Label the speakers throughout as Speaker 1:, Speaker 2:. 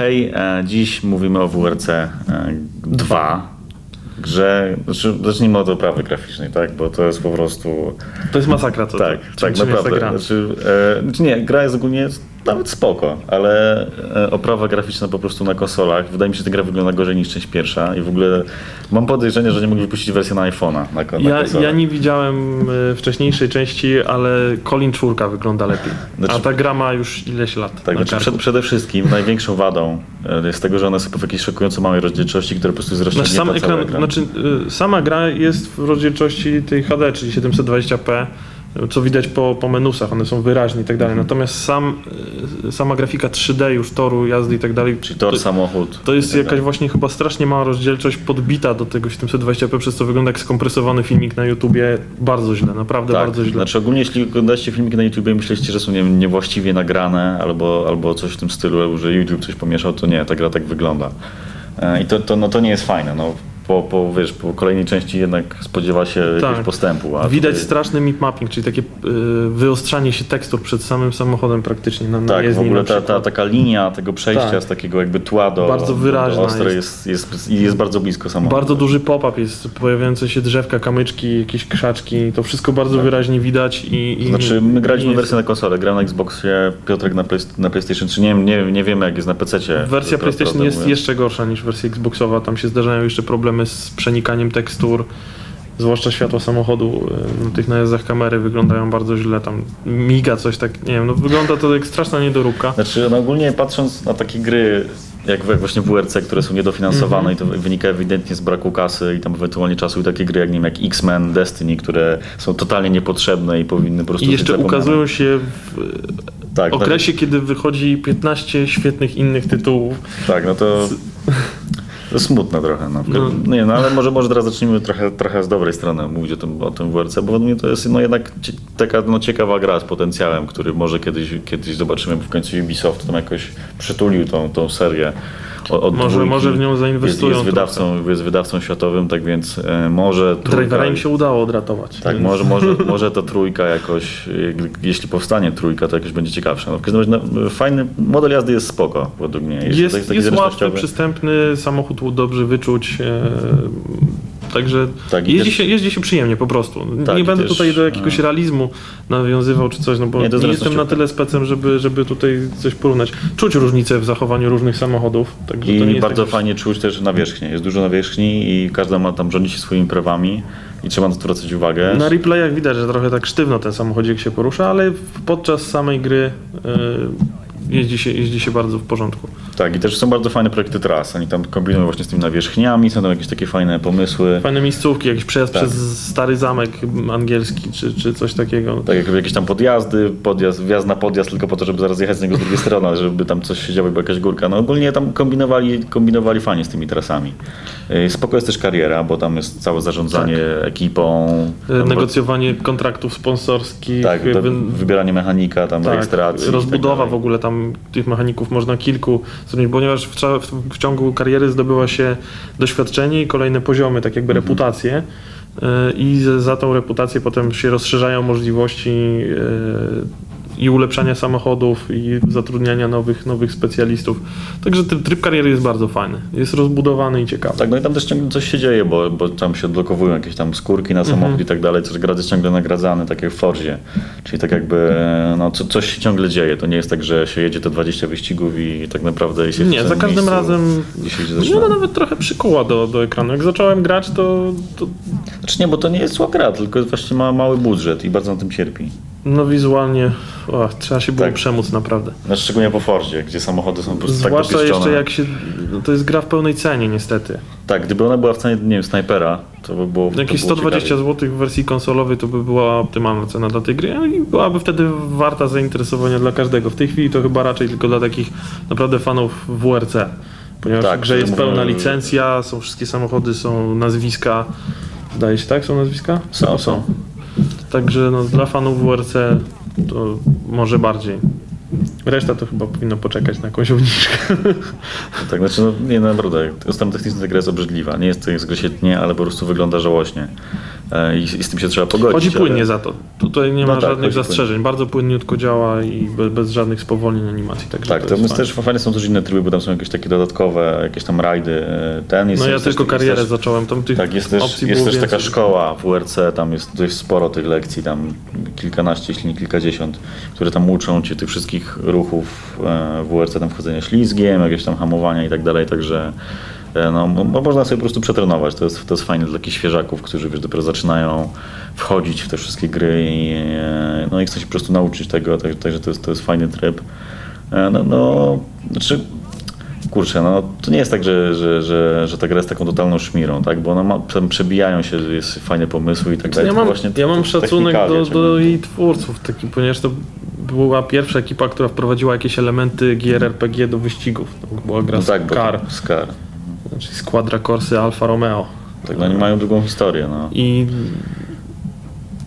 Speaker 1: Hej, e, dziś mówimy o WRC e, 2, grze, znaczy, zacznijmy od oprawy graficznej, tak, bo to jest po prostu,
Speaker 2: To jest masakra. To,
Speaker 1: tak,
Speaker 2: czym-
Speaker 1: tak,
Speaker 2: czym jest ta
Speaker 1: naprawdę, znaczy, e, znaczy nie, gra jest ogólnie nawet spoko, ale e, oprawa graficzna po prostu na konsolach, wydaje mi się, że ta gra wygląda gorzej niż część pierwsza i w ogóle mam podejrzenie, że nie mogli wypuścić wersję na iPhone'a, na, na
Speaker 2: Ja, ja nie widziałem y, wcześniejszej części, ale Colin 4 wygląda lepiej.
Speaker 1: Znaczy-
Speaker 2: A ta gra ma już ileś lat.
Speaker 1: Tak,
Speaker 2: na
Speaker 1: znaczy przed, przede wszystkim największą wadą e, jest tego, że ona jest w jakiejś szokująco małej rozdzielczości, która po prostu jest
Speaker 2: Znaczy, sam
Speaker 1: cały
Speaker 2: ekran, znaczy, sama gra jest w rozdzielczości tej HD, czyli 720p, co widać po, po menusach, one są wyraźne i tak dalej. Natomiast sam, y, sama grafika 3D już toru, jazdy i tak dalej,
Speaker 1: Czyli tor,
Speaker 2: to,
Speaker 1: samochód.
Speaker 2: to jest
Speaker 1: tak
Speaker 2: jakaś właśnie chyba strasznie mała rozdzielczość podbita do tego 720p, przez co wygląda jak skompresowany filmik na YouTubie. Bardzo źle, naprawdę
Speaker 1: Tak,
Speaker 2: bardzo źle.
Speaker 1: znaczy ogólnie jeśli oglądacie filmiki na YouTube i myślicie, że są nie, niewłaściwie nagrane albo, albo coś w tym stylu, albo że YouTube coś pomieszał, to nie, ta gra tak wygląda. E, I to, to, no, to nie jest fajne. No, po, po, wiesz, po kolejnej części jednak spodziewa się jakiegoś
Speaker 2: Tak.
Speaker 1: postępu. A
Speaker 2: Widać
Speaker 1: tutaj,
Speaker 2: straszny mip mapping, czyli takie y, wyostrzanie się tekstur przed samym samochodem praktycznie na, na
Speaker 1: Tak, w
Speaker 2: jezdni
Speaker 1: ogóle ta, ta taka linia tego przejścia
Speaker 2: Tak.
Speaker 1: z takiego jakby tła do,
Speaker 2: Bardzo wyraźna
Speaker 1: do ostrej
Speaker 2: jest.
Speaker 1: jest, jest, jest, bardzo blisko samochodu.
Speaker 2: Bardzo duży pop-up jest, pojawiające się drzewka, kamyczki, jakieś krzaczki, to wszystko bardzo wyraźnie widać i... i
Speaker 1: Tak. Znaczy, my graliśmy wersję na konsolę, gram na Xboxie, Piotrek na, na PlayStation 3, nie, nie, nie wiemy jak jest na PC.
Speaker 2: Wersja PlayStation jest jeszcze gorsza niż wersja Xboxowa, tam się zdarzają jeszcze problemy z przenikaniem tekstur, zwłaszcza światła samochodu y, na tych najazdach kamery wyglądają bardzo źle, tam miga coś tak, nie wiem, no wygląda to jak straszna niedoróbka.
Speaker 1: Znaczy, no ogólnie patrząc na takie gry, jak, właśnie WRC, które są niedofinansowane
Speaker 2: Mhm.
Speaker 1: i to wynika ewidentnie z braku kasy i tam ewentualnie czasu i takie gry jak, nie wiem, jak X-Men, Destiny, które są totalnie niepotrzebne i powinny po prostu
Speaker 2: I jeszcze ukazują się w
Speaker 1: tak,
Speaker 2: okresie, kiedy wychodzi 15 świetnych innych tytułów.
Speaker 1: No, tak, no to... To smutne trochę. No.
Speaker 2: No.
Speaker 1: Nie, no ale może, może teraz zacznijmy trochę, trochę z dobrej strony mówić o tym, o tym WRC, bo według mnie to jest no, jednak taka no, ciekawa gra z potencjałem, który może kiedyś, kiedyś zobaczymy, bo w końcu Ubisoft tam jakoś przytulił tą, tą serię. Od,
Speaker 2: Może-
Speaker 1: dwójki.
Speaker 2: może w nią
Speaker 1: jest,
Speaker 2: zainwestują
Speaker 1: jest, wydawcą, jest wydawcą światowym, tak więc e, może
Speaker 2: Drivera
Speaker 1: trójka,
Speaker 2: im się udało odratować.
Speaker 1: tak,
Speaker 2: więc-
Speaker 1: może, może, może ta trójka jakoś, e, jeśli powstanie trójka, to jakoś będzie ciekawsza. No, w każdym razie no, fajny, model jazdy jest spoko według mnie.
Speaker 2: Jest, jest,
Speaker 1: taki
Speaker 2: łatwy, przystępny, samochód dobrze wyczuć. E, także
Speaker 1: Tak,
Speaker 2: jeździ,
Speaker 1: też-
Speaker 2: się, jeździ się przyjemnie po prostu.
Speaker 1: Tak,
Speaker 2: nie będę
Speaker 1: też,
Speaker 2: tutaj do jakiegoś realizmu nawiązywał czy coś, no bo
Speaker 1: Nie,
Speaker 2: nie, jestem na tyle specem, żeby, żeby tutaj coś porównać. Czuć różnicę w zachowaniu różnych samochodów. Także
Speaker 1: I bardzo
Speaker 2: jakieś-
Speaker 1: fajnie czuć też nawierzchnię. Jest dużo nawierzchni i każda ma tam rządzi się swoimi prawami i trzeba na to zwracać uwagę.
Speaker 2: Na replayach widać, że trochę tak sztywno ten samochodzik się porusza, ale podczas samej gry e, jeździ, się, jeździ się bardzo w porządku.
Speaker 1: Tak, i też są bardzo fajne projekty tras. Oni tam kombinują właśnie z tymi nawierzchniami, są tam jakieś takie fajne pomysły.
Speaker 2: Fajne miejscówki, jakiś przejazd
Speaker 1: Tak.
Speaker 2: przez stary zamek angielski czy, czy coś takiego.
Speaker 1: Tak jak jakieś tam podjazdy, podjazd, wjazd na podjazd tylko po to, żeby zaraz jechać z niego z drugiej strony, żeby tam coś się działo, była jakaś górka. No ogólnie tam kombinowali, kombinowali fajnie z tymi trasami. Yy, Spoko jest też kariera, bo tam jest całe zarządzanie ekipą.
Speaker 2: E,
Speaker 1: Tam
Speaker 2: Negocjowanie kontraktów sponsorskich,
Speaker 1: Tak,
Speaker 2: jakby-
Speaker 1: wybieranie mechanika, tam
Speaker 2: tak,
Speaker 1: rejestracji.
Speaker 2: rozbudowa
Speaker 1: tak
Speaker 2: w ogóle tam tych mechaników można kilku zrobić, ponieważ w, w, w ciągu kariery zdobywa się doświadczenie i kolejne poziomy, tak jakby
Speaker 1: Mhm.
Speaker 2: reputację. E, I za, za tą reputację potem się rozszerzają możliwości e, i ulepszania samochodów, i zatrudniania nowych, nowych specjalistów. Także ten tryb kariery jest bardzo fajny. Jest rozbudowany i ciekawy.
Speaker 1: Tak, no i tam też ciągle coś się dzieje, bo, bo tam się odblokowują jakieś tam skórki na samochód
Speaker 2: Mhm.
Speaker 1: i tak dalej, coś grad jest ciągle nagradzany, tak jak w Forzie. Czyli tak jakby, no co, coś się ciągle dzieje. To nie jest tak, że się jedzie te 20 wyścigów i tak naprawdę się
Speaker 2: Nie, za każdym razem
Speaker 1: zaczyna.
Speaker 2: ona nawet trochę przykuła do, do ekranu. Jak zacząłem grać, to, to
Speaker 1: Znaczy nie, bo to nie jest zła gra, tylko właśnie ma mały budżet i bardzo na tym cierpi.
Speaker 2: No wizualnie o, trzeba się było
Speaker 1: Tak.
Speaker 2: przemóc naprawdę.
Speaker 1: Znaczy, szczególnie po Fordzie, gdzie samochody są po prostu tak
Speaker 2: Zwłaszcza
Speaker 1: dopieszczone.
Speaker 2: jeszcze jak się. No to jest gra w pełnej cenie, niestety.
Speaker 1: Tak, gdyby ona była w cenie, nie wiem, snajpera, to by było to
Speaker 2: Jakieś
Speaker 1: było
Speaker 2: 120
Speaker 1: ciekawie.
Speaker 2: zł w wersji konsolowej to by była optymalna cena dla tej gry i byłaby wtedy warta zainteresowania dla każdego. W tej chwili to chyba raczej tylko dla takich naprawdę fanów WRC. Ponieważ
Speaker 1: Tak,
Speaker 2: w grze jest
Speaker 1: mówimy-
Speaker 2: pełna licencja, są wszystkie samochody, są nazwiska. Zdaje się, tak? Są nazwiska?
Speaker 1: Są, są.
Speaker 2: Także no, dla fanów WRC to może bardziej. Reszta to chyba powinno poczekać na jakąś obniżkę.
Speaker 1: Tak, znaczy, no, nie, naprawdę, strona techniczna ta gra jest obrzydliwa. Nie jest to gra świetnie, ale po prostu wygląda żałośnie. E, i, z tym się trzeba pogodzić.
Speaker 2: Chodzi płynnie
Speaker 1: ale-
Speaker 2: za to. Tutaj nie ma
Speaker 1: No tak,
Speaker 2: żadnych zastrzeżeń. Bardzo płynniutko działa i bez, bez żadnych spowolnień animacji. Także
Speaker 1: Tak,
Speaker 2: to
Speaker 1: to
Speaker 2: jest
Speaker 1: też fajne są też inne tryby, bo tam są jakieś takie dodatkowe, jakieś tam rajdy. e, Ten jest
Speaker 2: No ja
Speaker 1: jest też
Speaker 2: tylko
Speaker 1: jest
Speaker 2: karierę
Speaker 1: też-
Speaker 2: zacząłem, tam tych
Speaker 1: Tak, jest też, jest też taka szkoła WRC, tam jest dość sporo tych lekcji, tam kilkanaście, jeśli nie kilkadziesiąt, które tam uczą cię tych wszystkich ruchów e, WRC, tam wchodzenia ślizgiem, jakieś tam hamowania i tak dalej, także no, mo- mo- można sobie po prostu przetrenować, to jest, to jest fajne dla takich świeżaków, którzy wiesz, dopiero zaczynają wchodzić w te wszystkie gry i, e, no, i chcą się po prostu nauczyć tego, tak- także to jest, to jest fajny tryb. E, No, no znaczy Kurczę, no to nie jest tak, że, że, że, że ta gra jest taką totalną szmirą, tak? Bo ona ma, tam przebijają się, jest fajny pomysł i tak dalej.
Speaker 2: Ja mam,
Speaker 1: właśnie
Speaker 2: ja mam szacunek do, do jej twórców, taki, ponieważ to była pierwsza ekipa, która wprowadziła jakieś elementy gier RPG do wyścigów. To była gra
Speaker 1: No tak, bo
Speaker 2: Scar,
Speaker 1: to- Scar.
Speaker 2: Czyli Squadra Corsy Alfa Romeo.
Speaker 1: Tak, no oni mają długą historię, no.
Speaker 2: I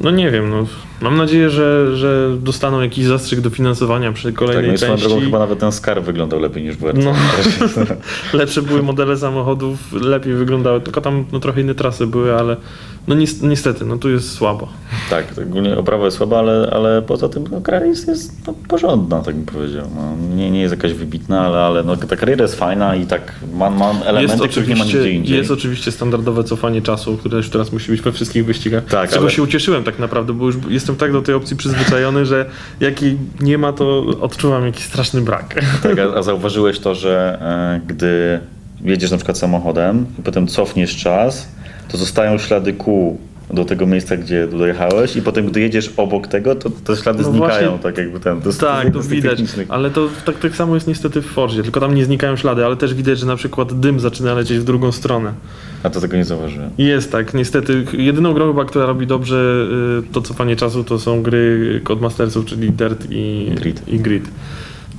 Speaker 2: no nie wiem, no, mam nadzieję, że, że dostaną jakiś zastrzyk dofinansowania przy
Speaker 1: Tak, no
Speaker 2: kolejnej
Speaker 1: i swoją
Speaker 2: części.
Speaker 1: drogą chyba nawet ten Scar wyglądał lepiej niż WRC.
Speaker 2: No. Lepsze były modele samochodów, lepiej wyglądały, tylko tam no, trochę inne trasy były, ale no nies- niestety, no tu jest słabo.
Speaker 1: tak, ogólnie oprawa jest słaba, ale, ale poza tym no, gra jest, jest no, porządna, tak bym powiedział. No, nie, nie jest jakaś wybitna, ale, ale no, ta kariera jest fajna i tak ma, ma elementy, których nie ma nigdzie indziej.
Speaker 2: jest oczywiście standardowe cofanie czasu, które już teraz musi być we wszystkich wyścigach.
Speaker 1: Tak,
Speaker 2: z czego
Speaker 1: ale-
Speaker 2: się ucieszyłem tak naprawdę, bo już jestem tak do tej opcji przyzwyczajony, że jak jej nie ma, to odczuwam jakiś straszny brak.
Speaker 1: Tak, a, zauważyłeś to, że e, gdy jedziesz na przykład samochodem i potem cofniesz czas, to zostają ślady kół do tego miejsca, gdzie dojechałeś i potem gdy jedziesz obok tego, to te ślady
Speaker 2: No
Speaker 1: znikają,
Speaker 2: właśnie-
Speaker 1: tak jakby ten. To
Speaker 2: Tak, to widać, ale to tak, tak samo jest niestety w Fordzie, tylko tam nie znikają ślady, ale też widać, że na przykład dym zaczyna lecieć w drugą stronę.
Speaker 1: A to tego nie zauważyłem.
Speaker 2: Jest tak, niestety. Jedyną grą chyba, która robi dobrze y, to cofanie czasu, to są gry Codemastersów, czyli Dirt i
Speaker 1: Grid.
Speaker 2: I Grid.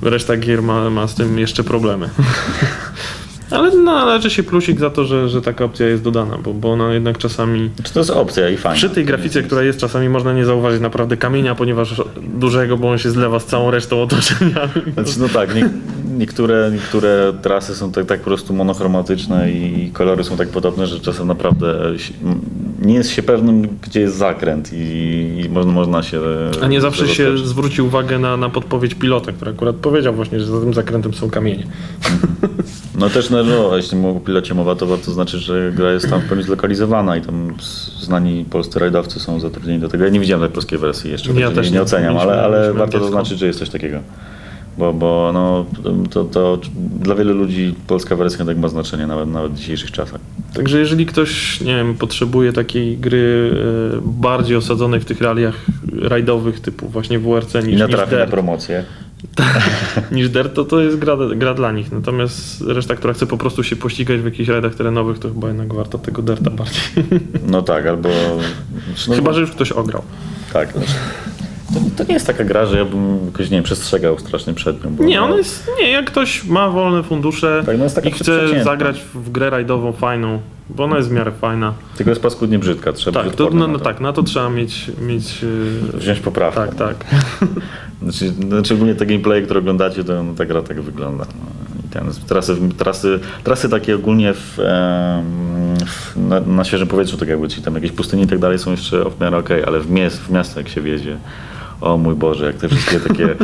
Speaker 2: Reszta gier ma, ma z tym jeszcze problemy. Ale należy się plusik za to, że, że taka opcja jest dodana, bo, bo ona jednak czasami...
Speaker 1: Czy to jest opcja i fajna.
Speaker 2: Przy tej grafice, która jest, czasami można nie zauważyć naprawdę kamienia, ponieważ dużego, bo on się zlewa z całą resztą otoczenia.
Speaker 1: Znaczy, no tak, nie, niektóre, niektóre trasy są tak, tak po prostu monochromatyczne i kolory są tak podobne, że czasem naprawdę się- nie jest się pewnym, gdzie jest zakręt i, i można, można się...
Speaker 2: A nie zawsze się zwróci uwagę na, na podpowiedź pilota, który akurat powiedział właśnie, że za tym zakrętem są kamienie.
Speaker 1: No też, no, no, jeśli o pilocie mowa, to to znaczy, że gra jest tam w pełni zlokalizowana i tam znani polscy rajdowcy są zatrudnieni do tego. Ja nie widziałem tej polskiej wersji jeszcze,
Speaker 2: Ja też
Speaker 1: nie,
Speaker 2: nie.
Speaker 1: oceniam, ale, ale warto zaznaczyć, że jest coś takiego. Bo, bo no, to, to dla wielu ludzi polska wersja tak ma znaczenie nawet, nawet w dzisiejszych czasach.
Speaker 2: Także jeżeli ktoś, nie wiem, potrzebuje takiej gry e, bardziej osadzonej w tych realiach rajdowych typu właśnie WRC
Speaker 1: I
Speaker 2: niż, niż,
Speaker 1: natrafi na
Speaker 2: Dirt,
Speaker 1: promocję.
Speaker 2: Niż Dirt, to to jest gra, gra dla nich. Natomiast reszta, która chce po prostu się pościgać w jakichś rajdach terenowych, to chyba jednak warto tego Dirta bardziej.
Speaker 1: No tak, albo... No,
Speaker 2: Chyba, że już ktoś ograł.
Speaker 1: Tak. Znaczy, to, to nie jest taka gra, że ja bym jakoś, nie wiem, przestrzegał strasznie przed nią.
Speaker 2: Nie,
Speaker 1: no,
Speaker 2: ona jest, nie, jak ktoś ma wolne fundusze
Speaker 1: Tak, no
Speaker 2: i chce zagrać w grę rajdową fajną, bo ona jest w miarę fajna.
Speaker 1: Tylko jest paskudnie brzydka, trzeba
Speaker 2: Tak, to, no,
Speaker 1: na
Speaker 2: no
Speaker 1: to.
Speaker 2: tak, na to trzeba mieć, mieć e,
Speaker 1: Wziąć poprawkę.
Speaker 2: tak, tak.
Speaker 1: Znaczy, znaczy ogólnie te gameplaye, które oglądacie, to no, ta gra tak wygląda. No, I ten, trasy, trasy, trasy takie ogólnie w, w, na, na świeżym powietrzu, tak jakby, czyli tam jakieś pustynie i tak dalej są jeszcze w miarę okej, ale w, miast, w miasto jak się wjedzie, o mój Boże, jak te wszystkie takie,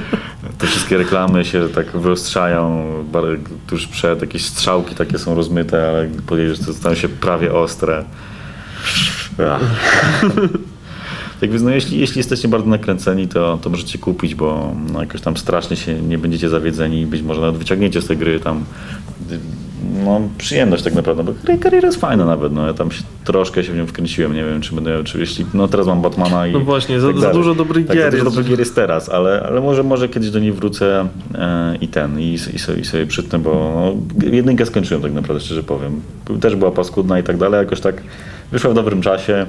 Speaker 1: te wszystkie reklamy się tak wyostrzają tuż przed, jakieś strzałki takie są rozmyte, ale gdy podjedziesz, to stają się prawie ostre. Tak więc, no, jeśli, jeśli jesteście bardzo nakręceni, to, to możecie kupić, bo no, jakoś tam strasznie się nie będziecie zawiedzeni i być może nawet wyciągniecie z tej gry tam no, przyjemność tak naprawdę, bo kar- kariera jest fajna nawet, no, ja tam się, troszkę się w nią wkręciłem, nie wiem, czy będę, czy jeśli, no teraz mam Batmana i
Speaker 2: No właśnie, za-
Speaker 1: tak
Speaker 2: za dużo dobrych
Speaker 1: tak,
Speaker 2: gier
Speaker 1: za dużo dobrych gier jest teraz, ale, ale może, może kiedyś do niej wrócę e, i ten, i, i, sobie, i sobie przytnę, bo no, jedynkę skończyłem tak naprawdę, szczerze powiem. Też była paskudna i tak dalej, jakoś tak wyszła w dobrym czasie.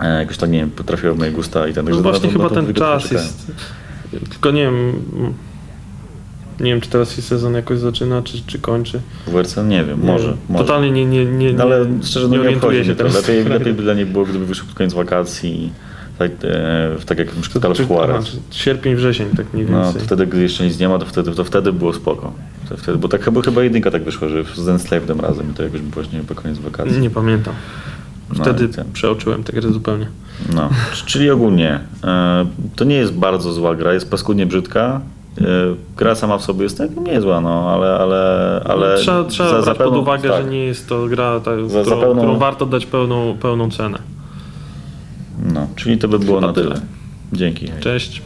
Speaker 1: E, jakoś tak, nie wiem, potrafiła w moje gusta i ten.
Speaker 2: No właśnie chyba ten czas jest. Tylko nie wiem. Nie wiem, czy teraz się sezon jakoś zaczyna, czy, czy kończy.
Speaker 1: W WRC? Nie wiem,
Speaker 2: Nie
Speaker 1: może.
Speaker 2: wiem.
Speaker 1: może.
Speaker 2: Totalnie nie, nie, nie,
Speaker 1: No, ale
Speaker 2: nie,
Speaker 1: szczerze, no
Speaker 2: nie
Speaker 1: nie, obchodzi
Speaker 2: się teraz.
Speaker 1: Lepiej, lepiej by dla niej było, gdyby wyszło pod koniec wakacji. Tak, e, tak jak
Speaker 2: Czy- aha,
Speaker 1: Juarez.
Speaker 2: Sierpień, wrzesień, tak mniej
Speaker 1: No,
Speaker 2: więcej.
Speaker 1: to wtedy, gdy jeszcze nic nie ma, to wtedy, to wtedy było spoko. To Wtedy, bo tak chyba, chyba jedynka tak wyszła, że z Enslaved razem i to jakoś właśnie po koniec wakacji.
Speaker 2: Nie pamiętam.
Speaker 1: No
Speaker 2: Wtedy
Speaker 1: ten.
Speaker 2: przeoczyłem tę grę zupełnie.
Speaker 1: No, czyli ogólnie e, to nie jest bardzo zła gra, jest paskudnie brzydka. E, gra sama w sobie jest tak niezła, no, ale, ale, ale
Speaker 2: trzeba trzeba
Speaker 1: za- za
Speaker 2: brać
Speaker 1: pełną-
Speaker 2: pod uwagę,
Speaker 1: tak.
Speaker 2: że nie jest to gra, ta,
Speaker 1: Za- za
Speaker 2: którą,
Speaker 1: pełną-
Speaker 2: którą warto dać pełną, pełną cenę.
Speaker 1: No, czyli to by było
Speaker 2: Chyba
Speaker 1: na tyle.
Speaker 2: tyle.
Speaker 1: Dzięki.
Speaker 2: Cześć.